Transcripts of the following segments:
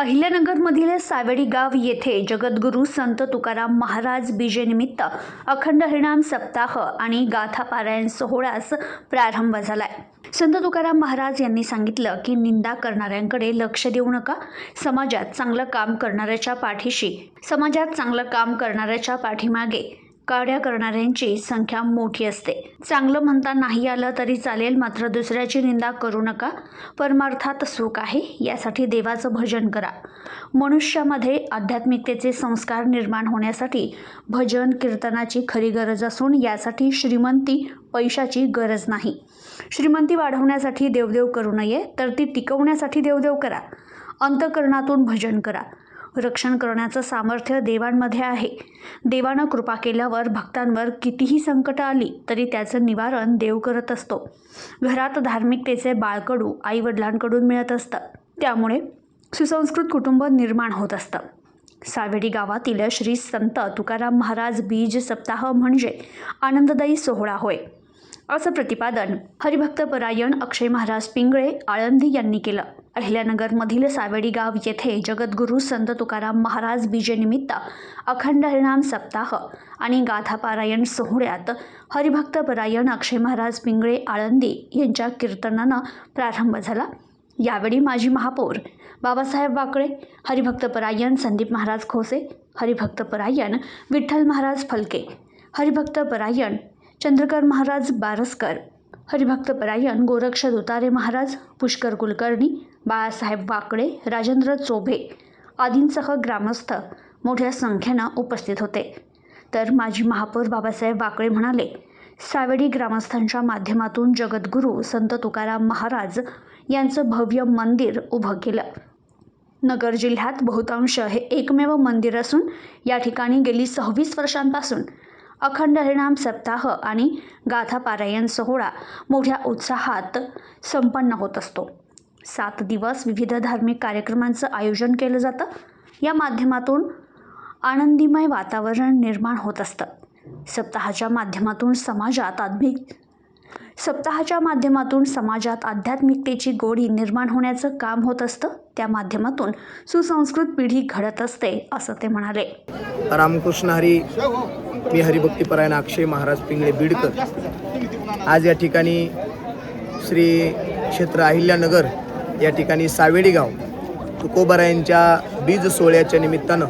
अहिल्यानगरमधील सावेडी गाव येथे जगद्गुरू संत तुकाराम महाराज बीजेनिमित्त अखंड हरिणाम सप्ताह आणि गाथा पारायण सोहळ्यास प्रारंभ झालाय. संत तुकाराम महाराज यांनी सांगितलं की निंदा करणाऱ्यांकडे लक्ष देऊ नका. समाजात चांगलं काम करणाऱ्याच्या पाठीशी समाजात चांगलं काम करणाऱ्याच्या पाठीमागे काड्या करणाऱ्यांची संख्या मोठी असते. चांगलं म्हणता नाही आलं तरी चालेल मात्र दुसऱ्याची निंदा करू नका. परमार्थात सुख आहे यासाठी देवाचं भजन करा. मनुष्यामध्ये आध्यात्मिकतेचे संस्कार निर्माण होण्यासाठी भजन कीर्तनाची खरी गरज असून यासाठी श्रीमंती पैशाची गरज नाही. श्रीमंती वाढवण्यासाठी देवदेव करू नये तर ती टिकवण्यासाठी देवदेव करा. अंतकरणातून भजन करा. रक्षण करण्याचं सामर्थ्य देवांमध्ये आहे. देवानं कृपा केल्यावर भक्तांवर कितीही संकटं आली तरी त्याचं निवारण देव करत असतो. घरात धार्मिकतेचे बाळकडू आईवडिलांकडून मिळत असतं. त्यामुळे सुसंस्कृत कुटुंब निर्माण होत असतं. सावेडी गावातील श्री संत तुकाराम महाराज बीज सप्ताह म्हणजे आनंददायी सोहळा होय. असं प्रतिपादन हरिभक्तपरायण अक्षय महाराज पिंगळे आळंदी यांनी केलं. अहिल्यानगरमधील सावेडी गाव येथे जगद्गुरू संत तुकाराम महाराज बीजेनिमित्त अखंड हरिणाम सप्ताह आणि गाथापारायण सोहळ्यात हरिभक्तपरायण अक्षय महाराज पिंगळे आळंदी यांच्या कीर्तनानं प्रारंभ झाला. यावेळी माजी महापौर बाबासाहेब वाकळे हरिभक्तपरायण संदीप महाराज खोसे हरिभक्तपरायण विठ्ठल महाराज फलके हरिभक्तपरायण चंद्रकर महाराज बारसकर हरिभक्तपरायण गोरक्ष दुतारे महाराज पुष्कर कुलकर्णी बाळासाहेब वाकडे राजेंद्र चोभे आदींसह ग्रामस्थ मोठ्या संख्येनं उपस्थित होते. तर माजी महापौर बाबासाहेब वाकळे म्हणाले सावेडी ग्रामस्थांच्या माध्यमातून जगद्गुरू संत तुकाराम महाराज यांचं भव्य मंदिर उभं केलं. नगर जिल्ह्यात बहुतांश हे एकमेव मंदिर असून या ठिकाणी गेली सव्वीस वर्षांपासून अखंड हरिणाम सप्ताह आणि गाथापारायण सोहळा मोठ्या उत्साहात संपन्न होत असतो. सात दिवस विविध धार्मिक कार्यक्रमांचं आयोजन केलं जातं. या माध्यमातून आनंदीमय वातावरण निर्माण होत असतं. सप्ताहाच्या माध्यमातून समाजात आध्मिक सप्ताहाच्या माध्यमातून समाजात आध्यात्मिकतेची गोडी निर्माण होण्याचं काम होत असतं. त्या माध्यमातून सुसंस्कृत पिढी घडत असते असं ते म्हणाले. रामकृष्ण हरी मी हरिभक्तीपरायण अक्षय महाराज पिंगळे बीडकर. आज या ठिकाणी श्री क्षेत्र अहिल्यानगर या ठिकाणी सावेडी गाव तुकोबारायांच्या बीज सोहळ्याच्या निमित्तानं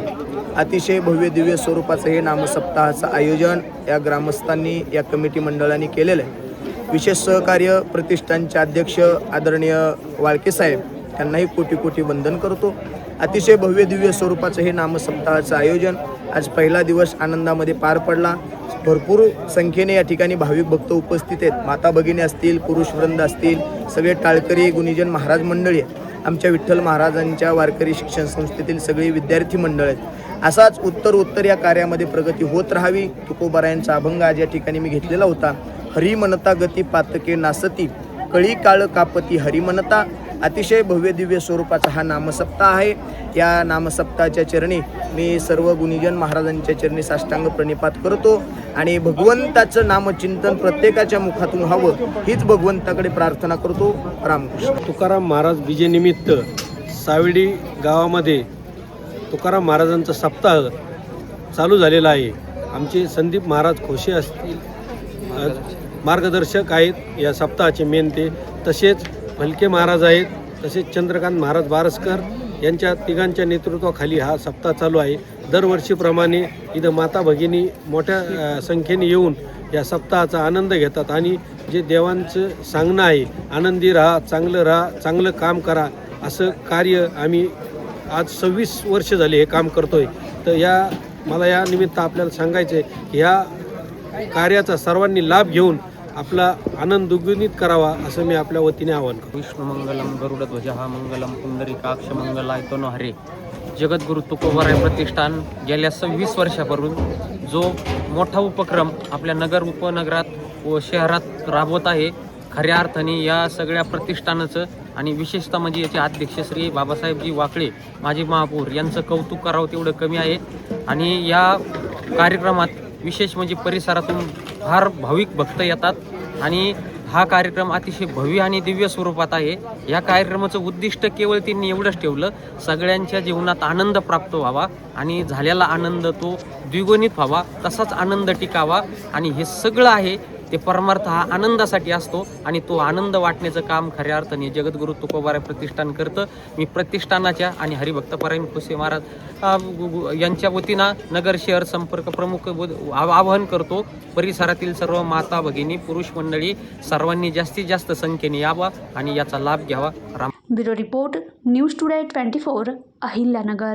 अतिशय भव्य दिव्य स्वरूपाचं हे नामसप्ताहाचं आयोजन या ग्रामस्थांनी या कमिटी मंडळाने केलेलं आहे. विशेष सहकार्य प्रतिष्ठानचे अध्यक्ष आदरणीय वाळके साहेब त्यांनाही कोटी कोटी वंदन करतो. अतिशय भव्य दिव्य स्वरूपाचं हे नामसप्ताहाचं आयोजन आज पहिला दिवस आनंदामध्ये पार पडला. भरपूर संख्येने या ठिकाणी भाविक भक्त उपस्थित आहेत. माता भगिनी असतील पुरुष वृंद असतील सगळे टाळकरी गुणीजन महाराज मंडळी आमच्या विठ्ठल महाराजांच्या वारकरी शिक्षण संस्थेतील सगळी विद्यार्थी मंडळ आहेत. असाच उत्तर उत्तर या कार्यामध्ये प्रगती होत राहावी. तुकोबारायांचा अभंग आज या ठिकाणी मी घेतलेला होता. हरी म्हणता गती पातके नासती. कळी काळ कापती हरी म्हणता अतिशय भव्य दिव्य स्वरूपाचा हा नामसप्ताह आहे. या नामसप्ताहाच्या चरणी मी सर्व गुणीजन महाराजांच्या चरणी साष्टांग प्रणिपात करतो आणि भगवंताचं नामचिंतन प्रत्येकाच्या मुखातून व्हावं हीच भगवंताकडे प्रार्थना करतो. रामकृष्ण. तुकाराम महाराज विजयनिमित्त सावडी गावामध्ये तुकाराम महाराजांचा सप्ताह चालू झालेला आहे. आमचे संदीप महाराज खोशे असतील. मार्गदर्शक आहेत. या सप्ताहाचे मेन ते तसेच फलके महाराज आहेत. तसेच चंद्रकांत महाराज बारसकर यांच्या तिघांच्या नेतृत्वाखाली हा सप्ताह चालू आहे. दरवर्षीप्रमाणे इथं माता भगिनी मोठ्या संख्येने येऊन या सप्ताहाचा आनंद घेतात. आणि जे देवांचं सांगणं आहे आनंदी राहा चांगलं राहा चांगलं काम करा असं कार्य आम्ही आज सव्वीस वर्ष झाले हे काम करतोय. तर या मला या निमित्त आपल्याला सांगायचं आहे ह्या कार्याचा सर्वांनी लाभ घेऊन आपला आनंद दुग्गुणित करावा असं मी आपल्या वतीने आवाहन करतो. विष्णुमंगलम गरुडध्वज हा मंगलम पुंडरीकाक्ष आहे तनो हरे जगद्गुरु तुकोबाराय प्रतिष्ठान गेल्या सव्वीस वर्षापासून जो मोठा उपक्रम आपल्या नगर उपनगरात व शहरात राबवत आहे खऱ्या अर्थाने या सगळ्या प्रतिष्ठानाचं आणि विशेषतः म्हणजे याचे अध्यक्ष श्री बाबासाहेबजी वाकळे माजी महापौर यांचं कौतुक करावं तेवढं कमी आहे. आणि या कार्यक्रमात विशेष म्हणजे परिसरातून फार भाविक भक्त येतात आणि हा कार्यक्रम अतिशय भव्य आणि दिव्य स्वरूपात आहे. या कार्यक्रमाचं उद्दिष्ट केवळ त्यांनी एवढंच ठेवलं सगळ्यांच्या जीवनात आनंद प्राप्त व्हावा आणि झालेला आनंद तो द्विगुणित व्हावा तसाच आनंद टिकावा आणि हे सगळं आहे ते परमार्थ हा आनंदासाठी असतो आणि तो आनंद वाटण्याचं काम खऱ्या अर्थाने जगद्गुरू तुकोबाराय प्रतिष्ठान करतं. मी प्रतिष्ठानाच्या आणि हरिभक्त परायण खुसे महाराज गु- गु- यांच्या वतीनं नगर शहर संपर्क प्रमुख व- आवाहन करतो. परिसरातील सर्व माता भगिनी पुरुष मंडळी सर्वांनी जास्तीत जास्त संख्येने यावा आणि याचा लाभ घ्यावा. Ram bureau report news today twenty four Ahilyanagar.